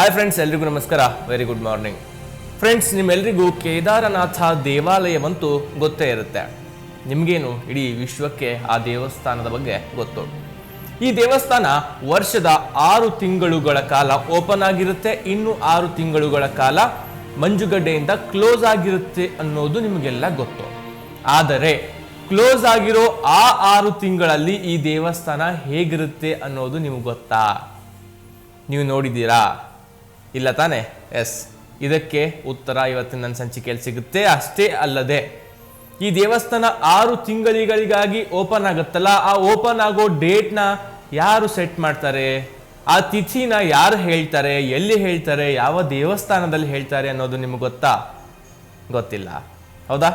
Hi friends ಎಲ್ರಿಗೂ ನಮಸ್ಕಾರ. Very good morning friends ನಿಮ್ಮೆಲ್ಲರಿಗೂ ಕೇದಾರನಾಥ ದೇವಾಲಯವಂತೂ ಗೊತ್ತೇ ಇರುತ್ತೆ. ನಿಮಗೇನು? ಇಡೀ ವಿಶ್ವಕ್ಕೆ ಆ ದೇವಸ್ಥಾನದ ಬಗ್ಗೆ ಗೊತ್ತು. ಈ ದೇವಸ್ಥಾನ ವರ್ಷದ ಆರು ತಿಂಗಳುಗಳ ಕಾಲ ಓಪನ್ ಆಗಿರುತ್ತೆ, ಇನ್ನು ಆರು ತಿಂಗಳುಗಳ ಕಾಲ ಮಂಜುಗಡ್ಡೆಯಿಂದ ಕ್ಲೋಸ್ ಆಗಿರುತ್ತೆ ಅನ್ನೋದು ನಿಮಗೆಲ್ಲ ಗೊತ್ತು. ಆದರೆ ಕ್ಲೋಸ್ ಆಗಿರೋ ಆ ಆರು ತಿಂಗಳಲ್ಲಿ ಈ ದೇವಸ್ಥಾನ ಹೇಗಿರುತ್ತೆ ಅನ್ನೋದು ನಿಮ್ಗೆ ಗೊತ್ತಾ? ನೀವು ನೋಡಿದ್ದೀರಾ? ಇಲ್ಲ ತಾನೆ? ಎಸ್. ಇದಕ್ಕೆ ಉತ್ತರ ಇವತ್ತಿನ ನನ್ನ ಸಂಚಿಕೆಯಲ್ಲಿ ಸಿಗುತ್ತೆ. ಅಷ್ಟೇ ಅಲ್ಲದೆ, ಈ ದೇವಸ್ಥಾನ ಆರು ತಿಂಗಳಿಗಳಿಗಾಗಿ ಓಪನ್ ಆಗುತ್ತಲ್ಲ, ಆ ಓಪನ್ ಆಗೋ ಡೇಟ್ನ ಯಾರು ಸೆಟ್ ಮಾಡ್ತಾರೆ? ಆ ತಿಥಿನ ಯಾರು ಹೇಳ್ತಾರೆ? ಎಲ್ಲಿ ಹೇಳ್ತಾರೆ? ಯಾವ ದೇವಸ್ಥಾನದಲ್ಲಿ ಹೇಳ್ತಾರೆ ಅನ್ನೋದು ನಿಮ್ಗೆ ಗೊತ್ತಾ? ಗೊತ್ತಿಲ್ಲ. ಹೌದಾ?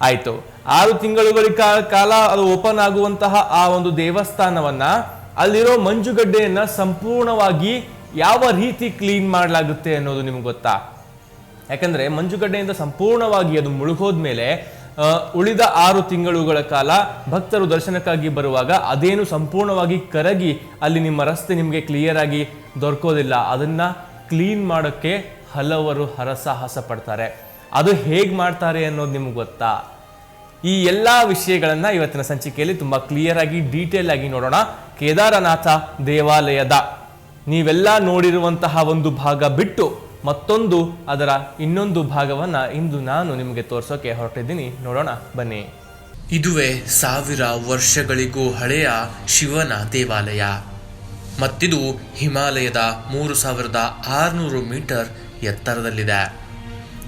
ಆಯ್ತು. ಆರು ತಿಂಗಳುಗಳ ಕಾಲ ಅದು ಓಪನ್ ಆಗುವಂತಹ ಆ ಒಂದು ದೇವಸ್ಥಾನವನ್ನ ಅಲ್ಲಿರೋ ಮಂಜುಗಡ್ಡೆಯನ್ನ ಸಂಪೂರ್ಣವಾಗಿ ಯಾವ ರೀತಿ ಕ್ಲೀನ್ ಮಾಡಲಾಗುತ್ತೆ ಅನ್ನೋದು ನಿಮ್ಗೆ ಗೊತ್ತಾ? ಯಾಕಂದ್ರೆ ಮಂಜುಗಡ್ಡೆಯಿಂದ ಸಂಪೂರ್ಣವಾಗಿ ಅದು ಮುಳುಗೋದ ಮೇಲೆ ಉಳಿದ ಆರು ತಿಂಗಳುಗಳ ಕಾಲ ಭಕ್ತರು ದರ್ಶನಕ್ಕಾಗಿ ಬರುವಾಗ ಅದೇನು ಸಂಪೂರ್ಣವಾಗಿ ಕರಗಿ ಅಲ್ಲಿ ನಿಮ್ಮ ರಸ್ತೆ ನಿಮಗೆ ಕ್ಲಿಯರ್ ಆಗಿ ದೊರಕೋದಿಲ್ಲ. ಅದನ್ನ ಕ್ಲೀನ್ ಮಾಡೋಕ್ಕೆ ಹಲವರು ಹರಸಾಹಸ ಪಡ್ತಾರೆ. ಅದು ಹೇಗೆ ಮಾಡ್ತಾರೆ ಅನ್ನೋದು ನಿಮ್ಗೆ ಗೊತ್ತಾ? ಈ ಎಲ್ಲ ವಿಷಯಗಳನ್ನು ಇವತ್ತಿನ ಸಂಚಿಕೆಯಲ್ಲಿ ತುಂಬಾ ಕ್ಲಿಯರ್ ಆಗಿ ಡೀಟೇಲ್ ಆಗಿ ನೋಡೋಣ. ಕೇದಾರನಾಥ ದೇವಾಲಯದ ನೀವೆಲ್ಲ ನೋಡಿರುವಂತಹ ಒಂದು ಭಾಗ ಬಿಟ್ಟು ಮತ್ತೊಂದು ಅದರ ಇನ್ನೊಂದು ಭಾಗವನ್ನ ಇಂದು ನಾನು ನಿಮಗೆ ತೋರಿಸೋಕೆ ಹೊರಟಿದ್ದೀನಿ. ನೋಡೋಣ, ಬನ್ನಿ. ಇದುವೇ ಸಾವಿರ ವರ್ಷಗಳಿಗೂ ಹಳೆಯ ಶಿವನ ದೇವಾಲಯ. ಮತ್ತಿದು ಹಿಮಾಲಯದ ಮೂರು ಸಾವಿರದ ಆರುನೂರು ಮೀಟರ್ ಎತ್ತರದಲ್ಲಿದೆ.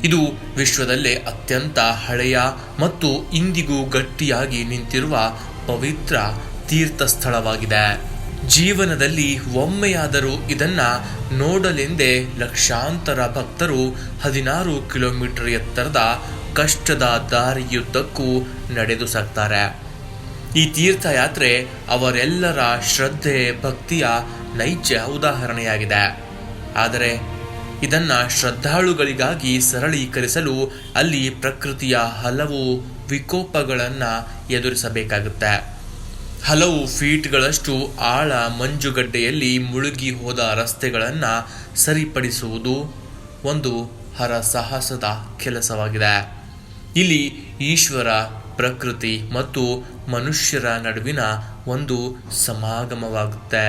ಇದು ವಿಶ್ವದಲ್ಲೇ ಅತ್ಯಂತ ಹಳೆಯ ಮತ್ತು ಇಂದಿಗೂ ಗಟ್ಟಿಯಾಗಿ ನಿಂತಿರುವ ಪವಿತ್ರ ತೀರ್ಥ ಸ್ಥಳವಾಗಿದೆ ಜೀವನದಲ್ಲಿ ಒಮ್ಮೆಯಾದರೂ ಇದನ್ನ ನೋಡಲೆಂದೇ ಲಕ್ಷಾಂತರ ಭಕ್ತರು ಹದಿನಾರು ಕಿಲೋಮೀಟರ್ ಎತ್ತರದ ಕಷ್ಟದ ದಾರಿಯುದ್ದಕ್ಕೂ ನಡೆದು ಸಾಕ್ತಾರೆ. ಈ ತೀರ್ಥಯಾತ್ರೆ ಅವರೆಲ್ಲರ ಶ್ರದ್ಧೆ, ಭಕ್ತಿಯ ನೈಜ ಉದಾಹರಣೆಯಾಗಿದೆ. ಆದರೆ ಇದನ್ನ ಶ್ರದ್ಧಾಳುಗಳಿಗಾಗಿ ಸರಳೀಕರಿಸಲು ಅಲ್ಲಿ ಪ್ರಕೃತಿಯ ಹಲವು ವಿಕೋಪಗಳನ್ನು ಎದುರಿಸಬೇಕಾಗುತ್ತೆ. ಹಲವು ಫೀಟ್ಗಳಷ್ಟು ಆಳ ಮಂಜುಗಡ್ಡೆಯಲ್ಲಿ ಮುಳುಗಿ ಹೋದ ರಸ್ತೆಗಳನ್ನು ಸರಿಪಡಿಸುವುದು ಒಂದು ಹರಸಾಹಸದ ಕೆಲಸವಾಗಿದೆ ಇಲ್ಲಿ ಈಶ್ವರ ಪ್ರಕೃತಿ ಮತ್ತು ಮನುಷ್ಯರ ನಡುವಿನ ಒಂದು ಸಮಾಗಮವಾಗುತ್ತೆ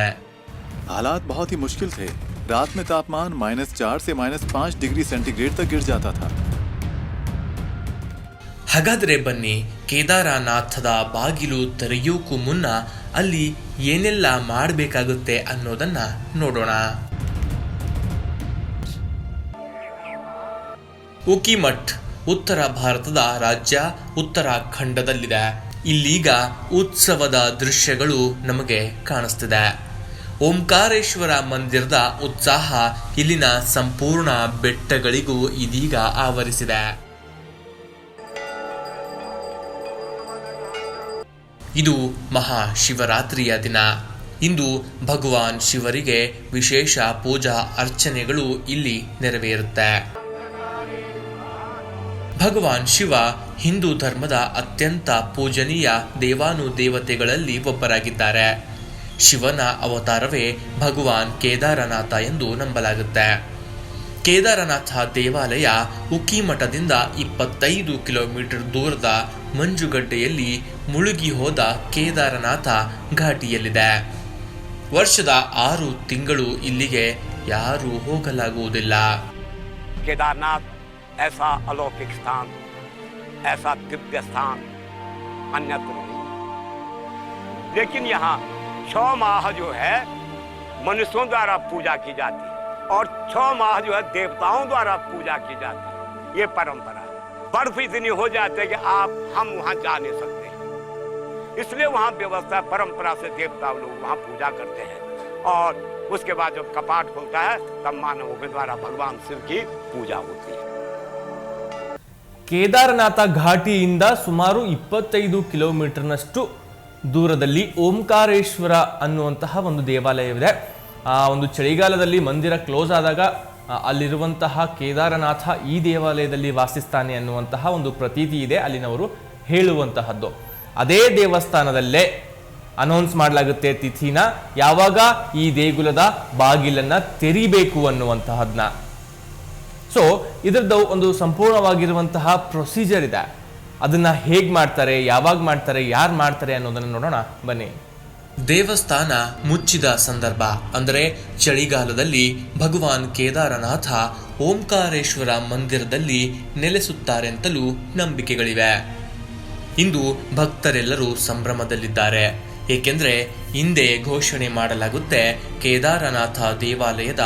हालात बहुत ही मुश्किल थे रात में तापमान माइनस चार से माइनस पाँच डिग्री सेंटीग्रेड तक गिर जाता था ಹಾಗಾದರೆ ಬನ್ನಿ, ಕೇದಾರನಾಥದ ಬಾಗಿಲು ತೆರೆಯೋಕ್ಕೂ ಮುನ್ನ ಅಲ್ಲಿ ಏನೆಲ್ಲ ಮಾಡಬೇಕಾಗುತ್ತೆ ಅನ್ನೋದನ್ನ ನೋಡೋಣ. ಉಕಿಮಠ್, ಉತ್ತರ ಭಾರತದ ರಾಜ್ಯ, ಉತ್ತರಾಖಂಡದಲ್ಲಿದೆ. ಇಲ್ಲೀಗ ಉತ್ಸವದ ದೃಶ್ಯಗಳು ನಮಗೆ ಕಾಣಿಸ್ತಿದೆ. ಓಂಕಾರೇಶ್ವರ ಮಂದಿರದ ಉತ್ಸಾಹ ಇಲ್ಲಿನ ಸಂಪೂರ್ಣ ಬೆಟ್ಟಗಳಿಗೂ ಇದೀಗ ಆವರಿಸಿದೆ. ಇದು ಮಹಾ ಶಿವರಾತ್ರಿಯ ದಿನ. ಇಂದು ಭಗವಾನ್ ಶಿವರಿಗೆ ವಿಶೇಷ ಪೂಜಾ ಅರ್ಚನೆಗಳು ಇಲ್ಲಿ ನೆರವೇರುತ್ತೆ. ಭಗವಾನ್ ಶಿವ ಹಿಂದೂ ಧರ್ಮದ ಅತ್ಯಂತ ಪೂಜನೀಯ ದೇವಾನು ದೇವತೆಗಳಲ್ಲಿ ಒಬ್ಬರಾಗಿದ್ದಾರೆ. ಶಿವನ ಅವತಾರವೇ ಭಗವಾನ್ ಕೇದಾರನಾಥ ಎಂದು ನಂಬಲಾಗುತ್ತೆ. ಕೇದಾರನಾಥ ದೇವಾಲಯ ಉಕ್ಕಿಮಠದಿಂದ ಇಪ್ಪತ್ತೈದು ಕಿಲೋಮೀಟರ್ ದೂರದ ಮಂಜುಗಡ್ಡೆಯಲ್ಲಿ ಮುಳುಗಿ ಹೋದ ಕೇದಾರನಾಥ ಘಾಟಿಯಲ್ಲಿದೆ ವರ್ಷದ ಆರು ತಿಂಗಳು ಇಲ್ಲಿಗೆ ಯಾರೂ ಹೋಗಲಾಗುವುದಿಲ್ಲ केदारनाथ ऐसा अलौकिक स्थान ऐसा दिव्य स्थान अन्यत्र नहीं लेकिन यहाँ छह माह जो है मनुष्यों द्वारा पूजा की जाती है और छह माह जो है देवताओं द्वारा पूजा की जाती है ये परंपरा है बर्फ इतनी हो जाती है कि आप हम वहाँ जा नहीं सकते हैं इसलिए वहाँ व्यवस्था परंपरा से देवता लोग वहाँ पूजा करते हैं और उसके बाद जब कपाट खुलता है तब मानवों के द्वारा भगवान शिव की पूजा होती है ಕೇದಾರನಾಥ ಘಾಟಿಯಿಂದ ಸುಮಾರು ಇಪ್ಪತ್ತೈದು ಕಿಲೋಮೀಟರ್ನಷ್ಟು ದೂರದಲ್ಲಿ ಓಂಕಾರೇಶ್ವರ ಅನ್ನುವಂತಹ ಒಂದು ದೇವಾಲಯವಿದೆ ಆ ಒಂದು ಚಳಿಗಾಲದಲ್ಲಿ ಮಂದಿರ ಕ್ಲೋಸ್ ಆದಾಗ ಆ, ಅಲ್ಲಿರುವಂತಹ ಕೇದಾರನಾಥ ಈ ದೇವಾಲಯದಲ್ಲಿ ವಾಸಿಸ್ತಾನೆ ಅನ್ನುವಂತಹ ಒಂದು ಪ್ರತೀತಿ ಇದೆ, ಅಲ್ಲಿನವರು ಹೇಳುವಂತಹದ್ದು. ಅದೇ ದೇವಸ್ಥಾನದಲ್ಲೇ ಅನೌನ್ಸ್ ಮಾಡಲಾಗುತ್ತೆ ತಿಥಿನ, ಯಾವಾಗ ಈ ದೇಗುಲದ ಬಾಗಿಲನ್ನ ತೆರಿಬೇಕು ಅನ್ನುವಂತಹದ್ನ. ಸೊ ಇದರದ್ದು ಒಂದು ಸಂಪೂರ್ಣವಾಗಿರುವಂತಹ ಪ್ರೊಸೀಜರ್ ಇದೆ. ಅದನ್ನ ಹೇಗೆ ಮಾಡ್ತಾರೆ, ಯಾವಾಗ ಮಾಡ್ತಾರೆ, ಯಾರು ಮಾಡ್ತಾರೆ ಅನ್ನೋದನ್ನ ನೋಡೋಣ, ಬನ್ನಿ. ದೇವಸ್ಥಾನ ಮುಚ್ಚಿದ ಸಂದರ್ಭ, ಅಂದರೆ ಚಳಿಗಾಲದಲ್ಲಿ ಭಗವಾನ್ ಕೇದಾರನಾಥ ಓಂಕಾರೇಶ್ವರ ಮಂದಿರದಲ್ಲಿ ನೆಲೆಸುತ್ತಾರೆಂತಲೂ ನಂಬಿಕೆಗಳಿವೆ. ಇಂದು ಭಕ್ತರೆಲ್ಲರೂ ಸಂಭ್ರಮದಲ್ಲಿದ್ದಾರೆ. ಏಕೆಂದರೆ ಹಿಂದೆ ಘೋಷಣೆ ಮಾಡಲಾಗುತ್ತೆ ಕೇದಾರನಾಥ ದೇವಾಲಯದ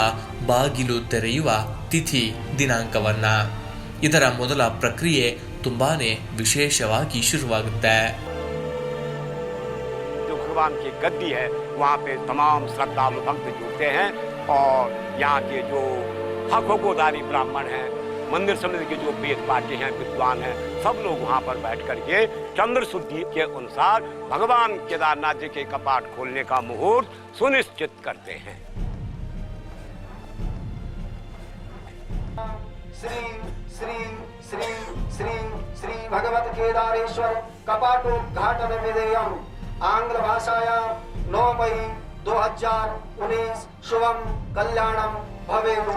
ಬಾಗಿಲು ತೆರೆಯುವ ತಿಥಿ ದಿನಾಂಕವನ್ನು. ಇದರ ಮೊದಲ ಪ್ರಕ್ರಿಯೆ ತುಂಬಾ ವಿಶೇಷವಾಗಿ ಶುರುವಾಗುತ್ತೆ. भगवान की गद्दी है, वहाँ पे तमाम श्रद्धालु भक्त जुड़ते हैं और यहाँ के जो हकोदारी ब्राह्मण हैं, मंदिर समिति के जो वेद पाठी हैं, विद्वान हैं, सब लोग वहाँ पर बैठ करके चंद्र शुद्धि के अनुसार भगवान केदारनाथ जी के कपाट खोलने का मुहूर्त सुनिश्चित करते हैं। श्री श्री श्री श्री श्री भगवत केदारेश्वर कपाटोद्घाटन विधेयम आंग्ल भाषायां 9 मई 2019 शुभम कल्याणम भवेतु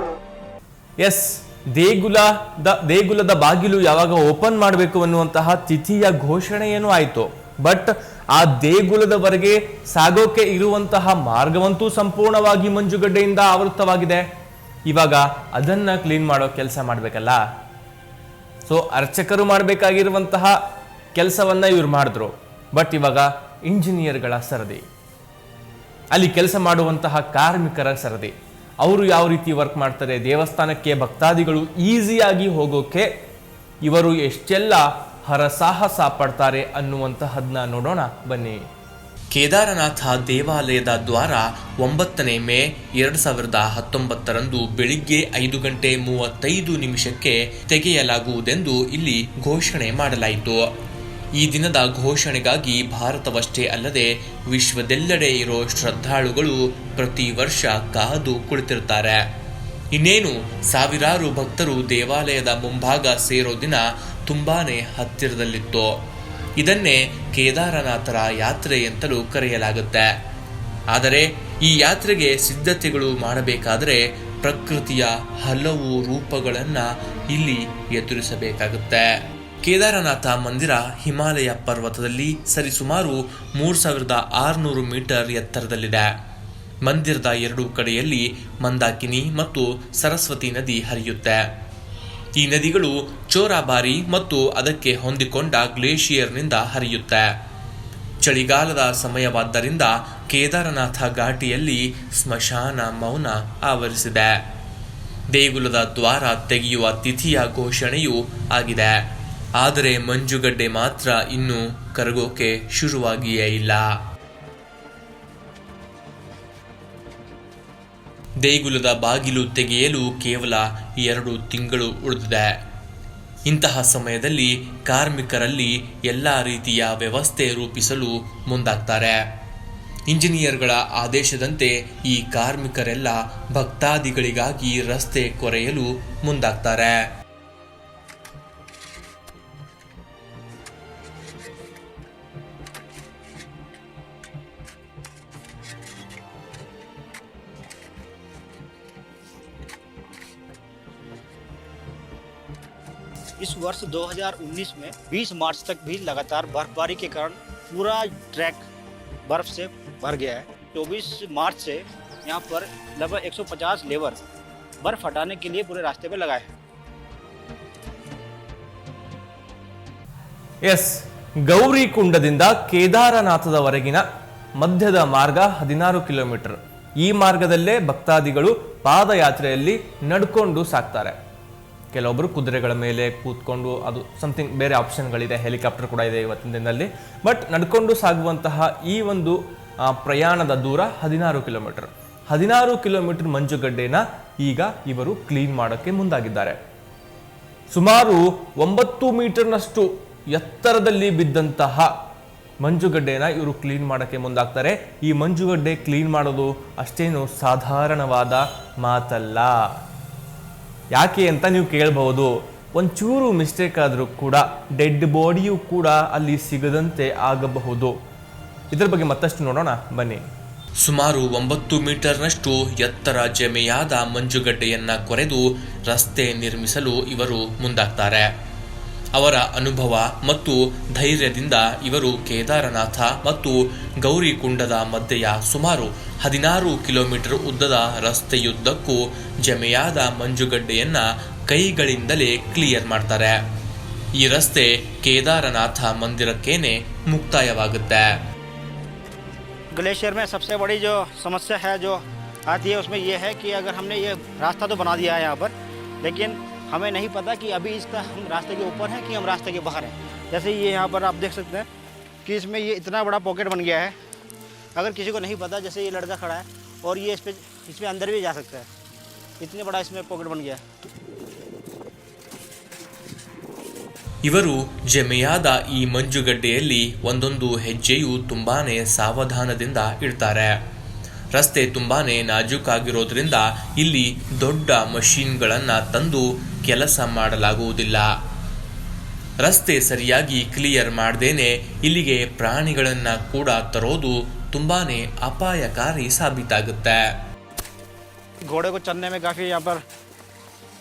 ಎಸ್ ದೇಗುಲದ ದೇಗುಲದ ಬಾಗಿಲು ಯಾವಾಗ ಓಪನ್ ಮಾಡಬೇಕು ಅನ್ನುವಂತಹ ತಿಥಿಯ ಘೋಷಣೆಯೇನೂ ಆಯಿತು ಬಟ್ ಆ ದೇಗುಲದವರೆಗೆ ಸಾಗೋಕೆ ಇರುವಂತಹ ಮಾರ್ಗವಂತೂ ಸಂಪೂರ್ಣವಾಗಿ ಮಂಜುಗಡ್ಡೆಯಿಂದ ಆವೃತವಾಗಿದೆ ಇವಾಗ ಅದನ್ನ ಕ್ಲೀನ್ ಮಾಡೋ ಕೆಲಸ ಮಾಡಬೇಕಲ್ಲ ಸೊ ಅರ್ಚಕರು ಮಾಡಬೇಕಾಗಿರುವಂತಹ ಕೆಲಸವನ್ನ ಇವ್ರು ಮಾಡಿದ್ರು ಬಟ್ ಇವಾಗ ಇಂಜಿನಿಯರ್ಗಳ ಸರದಿ. ಅಲ್ಲಿ ಕೆಲಸ ಮಾಡುವಂತಹ ಕಾರ್ಮಿಕರ ಸರದಿ. ಅವರು ಯಾವ ರೀತಿ ವರ್ಕ್ ಮಾಡ್ತಾರೆ, ದೇವಸ್ಥಾನಕ್ಕೆ ಭಕ್ತಾದಿಗಳು ಈಸಿಯಾಗಿ ಹೋಗೋಕೆ ಇವರು ಎಷ್ಟೆಲ್ಲ ಹರಸಾಹಸ ಪಡ್ತಾರೆ ಅನ್ನುವಂತಹದ್ನ ನೋಡೋಣ, ಬನ್ನಿ. ಕೇದಾರನಾಥ ದೇವಾಲಯದ ದ್ವಾರ ಒಂಬತ್ತನೇ ಮೇ ಎರಡು ಸಾವಿರದ ಹತ್ತೊಂಬತ್ತರಂದು ಬೆಳಿಗ್ಗೆ ಐದು ಗಂಟೆ ಮೂವತ್ತೈದು ನಿಮಿಷಕ್ಕೆ ತೆಗೆಯಲಾಗುವುದೆಂದು ಇಲ್ಲಿ ಘೋಷಣೆ ಮಾಡಲಾಯಿತು. ಈ ದಿನದ ಘೋಷಣೆಗಾಗಿ ಭಾರತವಷ್ಟೇ ಅಲ್ಲದೆ ವಿಶ್ವದೆಲ್ಲೆಡೆ ಇರೋ ಶ್ರದ್ಧಾಳುಗಳು ಪ್ರತಿ ವರ್ಷ ಕಾದು ಕುಳಿತಿರುತ್ತಾರೆ. ಇನ್ನೇನು, ಸಾವಿರಾರು ಭಕ್ತರು ದೇವಾಲಯದ ಮುಂಭಾಗ ಸೇರೋ ದಿನ ತುಂಬಾನೇ ಹತ್ತಿರದಲ್ಲಿತ್ತು. ಇದನ್ನೇ ಕೇದಾರನಾಥರ ಯಾತ್ರೆ ಅಂತಲೂ ಕರೆಯಲಾಗುತ್ತೆ. ಆದರೆ, ಈ ಯಾತ್ರೆಗೆ ಸಿದ್ಧತೆಗಳು ಮಾಡಬೇಕಾದರೆ ಪ್ರಕೃತಿಯ ಹಲವು ರೂಪಗಳನ್ನು ಇಲ್ಲಿ ಎದುರಿಸಬೇಕಾಗುತ್ತೆ. ಕೇದಾರನಾಥ ಮಂದಿರ ಹಿಮಾಲಯ ಪರ್ವತದಲ್ಲಿ ಸರಿಸುಮಾರು ಮೂರು ಸಾವಿರದ ಆರುನೂರು ಮೀಟರ್ ಎತ್ತರದಲ್ಲಿದೆ. ಮಂದಿರದ ಎರಡೂ ಕಡೆಯಲ್ಲಿ ಮಂದಾಕಿನಿ ಮತ್ತು ಸರಸ್ವತಿ ನದಿ ಹರಿಯುತ್ತೆ. ಈ ನದಿಗಳು ಚೋರಾಬಾರಿ ಮತ್ತು ಅದಕ್ಕೆ ಹೊಂದಿಕೊಂಡ ಗ್ಲೇಷಿಯರ್ನಿಂದ ಹರಿಯುತ್ತೆ. ಚಳಿಗಾಲದ ಸಮಯವಾದ್ದರಿಂದ ಕೇದಾರನಾಥ ಘಾಟಿಯಲ್ಲಿ ಸ್ಮಶಾನ ಮೌನ ಆವರಿಸಿದೆ. ದೇಗುಲದ ದ್ವಾರ ತೆಗೆಯುವ ತಿಥಿಯ ಘೋಷಣೆಯೂ ಆಗಿದೆ. ಆದರೆ ಮಂಜುಗಡ್ಡೆ ಮಾತ್ರ ಇನ್ನೂ ಕರಗೋಕೆ ಶುರುವಾಗಿಯೇ ಇಲ್ಲ. ದೇಗುಲದ ಬಾಗಿಲು ತೆಗೆಯಲು ಕೇವಲ ಎರಡು ತಿಂಗಳು ಉಳಿದಿದೆ. ಇಂತಹ ಸಮಯದಲ್ಲಿ ಕಾರ್ಮಿಕರಲ್ಲಿ ಎಲ್ಲ ರೀತಿಯ ವ್ಯವಸ್ಥೆ ರೂಪಿಸಲು ಮುಂದಾಗ್ತಾರೆ. ಇಂಜಿನಿಯರ್ಗಳ ಆದೇಶದಂತೆ ಈ ಕಾರ್ಮಿಕರೆಲ್ಲ ಭಕ್ತಾದಿಗಳಿಗಾಗಿ ರಸ್ತೆ ಕೊರೆಯಲು ಮುಂದಾಗ್ತಾರೆ. इस वर्ष 2019 में 20 मार्च तक भी लगातार बर्फबारी के कारण पूरा ट्रैक बर्फ से भर गया है 24 मार्च से यहाँ पर लगभग 150 लेबर बर्फ हटाने के लिए पूरे रास्ते पे लगाए हैं ಎಸ್ ಗೌರಿಕುಂಡದಿಂದ ಕೇದಾರನಾಥದವರೆಗಿನ ಮಧ್ಯದ ಮಾರ್ಗ ಹದಿನಾರು ಕಿಲೋಮೀಟರ್ ಈ ಮಾರ್ಗದಲ್ಲೇ ಭಕ್ತಾದಿಗಳು ಪಾದಯಾತ್ರೆಯಲ್ಲಿ ನಡ್ಕೊಂಡು ಸಾಕ್ತಾರೆ ಕೆಲವೊಬ್ಬರು ಕುದುರೆಗಳ ಮೇಲೆ ಕೂತ್ಕೊಂಡು ಅದು ಸಮಥಿಂಗ್ ಬೇರೆ ಆಪ್ಷನ್ಗಳಿದೆ ಹೆಲಿಕಾಪ್ಟರ್ ಕೂಡ ಇದೆ ಇವತ್ತಿನ ದಿನದಲ್ಲಿ. ಬಟ್ ನಡ್ಕೊಂಡು ಸಾಗುವಂತಹ ಈ ಒಂದು ಪ್ರಯಾಣದ ದೂರ ಹದಿನಾರು ಕಿಲೋಮೀಟರ್ ಹದಿನಾರು ಕಿಲೋಮೀಟರ್ ಮಂಜುಗಡ್ಡೆನ ಈಗ ಇವರು ಕ್ಲೀನ್ ಮಾಡೋಕ್ಕೆ ಮುಂದಾಗಿದ್ದಾರೆ. ಸುಮಾರು ಒಂಬತ್ತು ಮೀಟರ್ನಷ್ಟು ಎತ್ತರದಲ್ಲಿ ಬಿದ್ದಂತಹ ಮಂಜುಗಡ್ಡೆನ ಇವರು ಕ್ಲೀನ್ ಮಾಡೋಕ್ಕೆ ಮುಂದಾಗ್ತಾರೆ. ಈ ಮಂಜುಗಡ್ಡೆ ಕ್ಲೀನ್ ಮಾಡೋದು ಅಷ್ಟೇನು ಸಾಧಾರಣವಾದ ಮಾತಲ್ಲ. ಯಾಕೆ ಅಂತ ನೀವು ಕೇಳಬಹುದು. ಒಂಚೂರು ಮಿಸ್ಟೇಕ್ ಆದರೂ ಕೂಡ ಡೆಡ್ ಬಾಡಿಯೂ ಕೂಡ ಅಲ್ಲಿ ಸಿಗದಂತೆ ಆಗಬಹುದು. ಇದರ ಬಗ್ಗೆ ಮತ್ತಷ್ಟು ನೋಡೋಣ. ಬನ್ನಿ. ಸುಮಾರು ಒಂಬತ್ತು ಮೀಟರ್ನಷ್ಟು ಎತ್ತರ ಜಮೆಯಾದ ಮಂಜುಗಡ್ಡೆಯನ್ನ ಕೊರೆದು ರಸ್ತೆ ನಿರ್ಮಿಸಲು ಇವರು ಮುಂದಾಗ್ತಾರೆ. ಅವರ ಅನುಭವ ಮತ್ತು ಧೈರ್ಯದಿಂದ ಇವರು ಕೇದಾರನಾಥ ಮತ್ತು ಗೌರಿಕುಂಡದ ಮಧ್ಯೆಯ ಸುಮಾರು ಹದಿನಾರು ಕಿಲೋಮೀಟರ್ ಉದ್ದದ ರಸ್ತೆಯುದ್ದಕ್ಕೂ ಜಮೆಯಾದ ಮಂಜುಗಡ್ಡೆಯನ್ನ ಕೈಗಳಿಂದಲೇ ಕ್ಲಿಯರ್ ಮಾಡ್ತಾರೆ ಈ ರಸ್ತೆ ಕೇದಾರನಾಥ ಮಂದಿರಕ್ಕೇನೆ ಮುಕ್ತಾಯವಾಗುತ್ತೆ ग्लेशियर में सबसे बड़ी जो समस्या है जो आती है उसमें ये है कि अगर हमने ये रास्ता तो बना दिया है यहाँ पर लेकिन हमें नहीं पता कि अभी इसका हम रास्ते के ऊपर हैं कि हम रास्ते के बाहर हैं जैसे ये यहाँ पर आप देख सकते हैं कि इसमें ये इतना बड़ा पॉकेट बन गया है अगर किसी को नहीं पता जैसे ये लड़का खड़ा है और ये इस पे इसमें अंदर भी जा सकता है इतने बड़ा इसमें पॉकेट बन गया है ಇವರು ಜಮೆಯಾದ ಈ ಮಂಜುಗಡ್ಡೆಯಲ್ಲಿ ಒಂದೊಂದು ಹೆಜ್ಜೆಯು ತುಂಬಾನೇ ಸಾವಧಾನದಿಂದ ಇಡ್ತಾರೆ ರಸ್ತೆ ತುಂಬಾನೇ ನಾಜೂಕಾಗಿರೋದ್ರಿಂದ ಇಲ್ಲಿ ದೊಡ್ಡ ಮಷೀನ್ಗಳನ್ನ ತಂದು ಕೆಲಸ ಮಾಡಲಾಗುವುದಿಲ್ಲ ರಸ್ತೆ ಸರಿಯಾಗಿ ಕ್ಲಿಯರ್ ಮಾಡ್ದೇನೆ ಇಲ್ಲಿಗೆ ಪ್ರಾಣಿಗಳನ್ನ ಕೂಡ ತರೋದು ತುಂಬಾನೇ ಅಪಾಯಕಾರಿ ಸಾಬೀತಾಗುತ್ತೆ घोड़े को चलने में काफ़ी यहाँ पर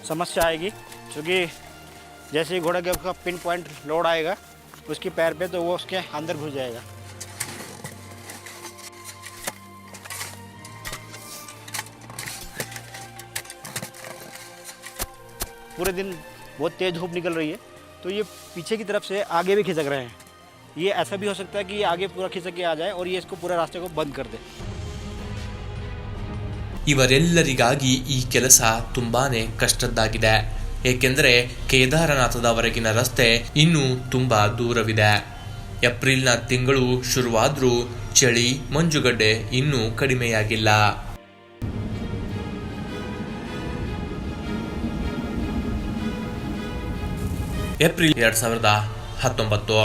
समस्या आएगी क्योंकि जैसे ही घोड़े के उसका पिन पॉइंट लोड आएगा उसकी पैर पे तो वो उसके अंदर घुस जाएगा पूरे दिन बहुत तेज़ धूप निकल रही है तो ये पीछे की तरफ से आगे भी खिसक रहे हैं ये ऐसा भी हो सकता है कि ये आगे पूरा खिसक के आ जाए और ये इसको पूरे रास्ते को बंद कर दे ಇವರೆಲ್ಲರಿಗಾಗಿ ಈ ಕೆಲಸ ತುಂಬಾನೇ ಕಷ್ಟದ್ದಾಗಿದೆ ಏಕೆಂದರೆ ಕೇದಾರನಾಥದವರೆಗಿನ ರಸ್ತೆ ಇನ್ನೂ ತುಂಬಾ ದೂರವಿದೆ ಏಪ್ರಿಲ್ನ ತಿಂಗಳು ಶುರುವಾದ್ರೂ ಚಳಿ ಮಂಜುಗಡ್ಡೆ ಇನ್ನೂ ಕಡಿಮೆಯಾಗಿಲ್ಲ ಏಪ್ರಿಲ್ ಎರಡ್ ಸಾವಿರದ ಹತ್ತೊಂಬತ್ತು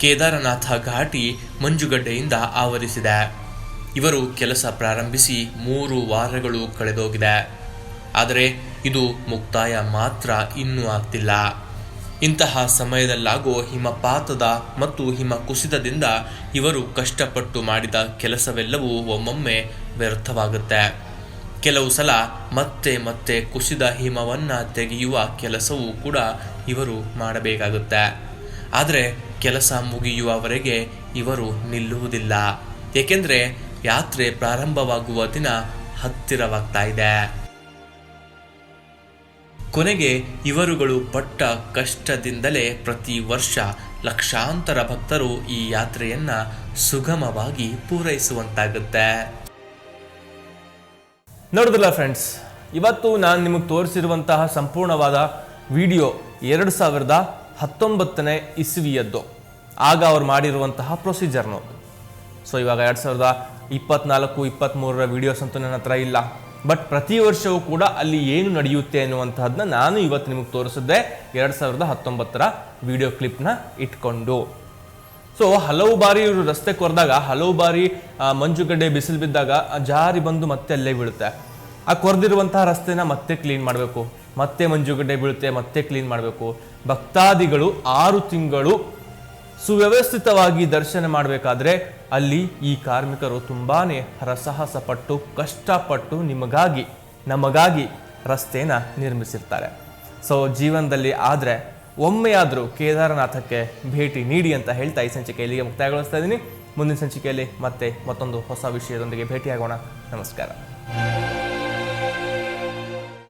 ಕೇದಾರನಾಥ ಘಾಟಿ ಮಂಜುಗಡ್ಡೆಯಿಂದ ಆವರಿಸಿದೆ. ಇವರು ಕೆಲಸ ಪ್ರಾರಂಭಿಸಿ ಮೂರು ವಾರಗಳು ಕಳೆದೋಗಿದೆ. ಆದರೆ ಇದು ಮುಕ್ತಾಯ ಮಾತ್ರ ಇನ್ನೂ ಆಗ್ತಿಲ್ಲ. ಇಂತಹ ಸಮಯದಲ್ಲಾಗೋ ಹಿಮಪಾತದ ಮತ್ತು ಹಿಮ ಕುಸಿತದಿಂದ ಇವರು ಕಷ್ಟಪಟ್ಟು ಮಾಡಿದ ಕೆಲಸವೆಲ್ಲವೂ ಒಮ್ಮೊಮ್ಮೆ ವ್ಯರ್ಥವಾಗುತ್ತೆ. ಕೆಲವು ಸಲ ಮತ್ತೆ ಮತ್ತೆ ಕುಸಿದ ಹಿಮವನ್ನು ತೆಗೆಯುವ ಕೆಲಸವೂ ಕೂಡ ಇವರು ಮಾಡಬೇಕಾಗುತ್ತೆ. ಆದರೆ ಕೆಲಸ ಮುಗಿಯುವವರೆಗೆ ಇವರು ನಿಲ್ಲುವುದಿಲ್ಲ. ಏಕೆಂದರೆ ಯಾತ್ರೆ ಪ್ರಾರಂಭವಾಗುವ ದಿನ ಹತ್ತಿರವಾಗ್ತಾ ಇದೆ ಕೊನೆಗೆ ಇವರುಗಳು ಪಟ್ಟ ಕಷ್ಟದಿಂದಲೇ ಪ್ರತಿ ವರ್ಷ ಲಕ್ಷಾಂತರ ಭಕ್ತರು ಈ ಯಾತ್ರೆಯನ್ನ ಸುಗಮವಾಗಿ ಪೂರೈಸುವಂತಾಗುತ್ತೆ. ನೋಡಿದ್ರಲ್ಲ ಫ್ರೆಂಡ್ಸ್ ಇವತ್ತು ನಾನು ನಿಮಗೆ ತೋರಿಸಿರುವಂತಹ ಸಂಪೂರ್ಣವಾದ ವಿಡಿಯೋ ಎರಡು ಸಾವಿರದ ಹತ್ತೊಂಬತ್ತನೇ ಇಸ್ವಿಯದ್ದು. ಆಗ ಅವ್ರು ಮಾಡಿರುವಂತಹ ಪ್ರೊಸೀಜರ್ನು ಸೊ ಇವಾಗ ಎರಡು ಸಾವಿರದ ಇಪ್ಪತ್ನಾಲ್ಕು ಇಪ್ಪತ್ತ್ಮೂರರ ವೀಡಿಯೋಸ್ ಅಂತೂ ನನ್ನ ಹತ್ರ ಇಲ್ಲ. ಬಟ್ ಪ್ರತಿ ವರ್ಷವೂ ಕೂಡ ಅಲ್ಲಿ ಏನು ನಡೆಯುತ್ತೆ ಅನ್ನುವಂತಹದ್ದನ್ನ ನಾನು ಇವತ್ತು ನಿಮಗೆ ತೋರಿಸಿದ್ದೆ. ಎರಡು ಸಾವಿರದ ಹತ್ತೊಂಬತ್ತರ ವಿಡಿಯೋ ಕ್ಲಿಪ್ನ ಇಟ್ಕೊಂಡು. ಸೊ ಹಲವು ಬಾರಿ ಇವರು ರಸ್ತೆ ಕೊರೆದಾಗ, ಹಲವು ಬಾರಿ ಮಂಜುಗಡ್ಡೆ ಬಿಸಿಲು ಬಿದ್ದಾಗ ಜಾರಿ ಬಂದು ಮತ್ತೆ ಅಲ್ಲೇ ಬೀಳುತ್ತೆ. ಆ ಕೊರೆದಿರುವಂತಹ ರಸ್ತೆನ ಮತ್ತೆ ಕ್ಲೀನ್ ಮಾಡಬೇಕು. ಮತ್ತೆ ಮಂಜುಗಡ್ಡೆ ಬೀಳುತ್ತೆ, ಮತ್ತೆ ಕ್ಲೀನ್ ಮಾಡಬೇಕು. ಭಕ್ತಾದಿಗಳು ಆರು ತಿಂಗಳು ಸುವ್ಯವಸ್ಥಿತವಾಗಿ ದರ್ಶನ ಮಾಡಬೇಕಾದ್ರೆ ಅಲ್ಲಿ ಈ ಕಾರ್ಮಿಕರು ತುಂಬಾನೇ ಹರಸಾಹಸ ಪಟ್ಟು ಕಷ್ಟಪಟ್ಟು ನಿಮಗಾಗಿ, ನಮಗಾಗಿ ರಸ್ತೆನ ನಿರ್ಮಿಸಿರ್ತಾರೆ. ಸೊ ಜೀವನದಲ್ಲಿ ಆದರೆ ಒಮ್ಮೆಯಾದರೂ ಕೇದಾರನಾಥಕ್ಕೆ ಭೇಟಿ ನೀಡಿ ಅಂತ ಹೇಳ್ತಾ ಈ ಸಂಚಿಕೆ ಇಲ್ಲಿಗೆ ಮುಕ್ತಾಯಗೊಳಿಸ್ತಾ ಇದ್ದೀನಿ. ಮುಂದಿನ ಸಂಚಿಕೆಯಲ್ಲಿ ಮತ್ತೆ ಮತ್ತೊಂದು ಹೊಸ ವಿಷಯದೊಂದಿಗೆ ಭೇಟಿಯಾಗೋಣ. ನಮಸ್ಕಾರ.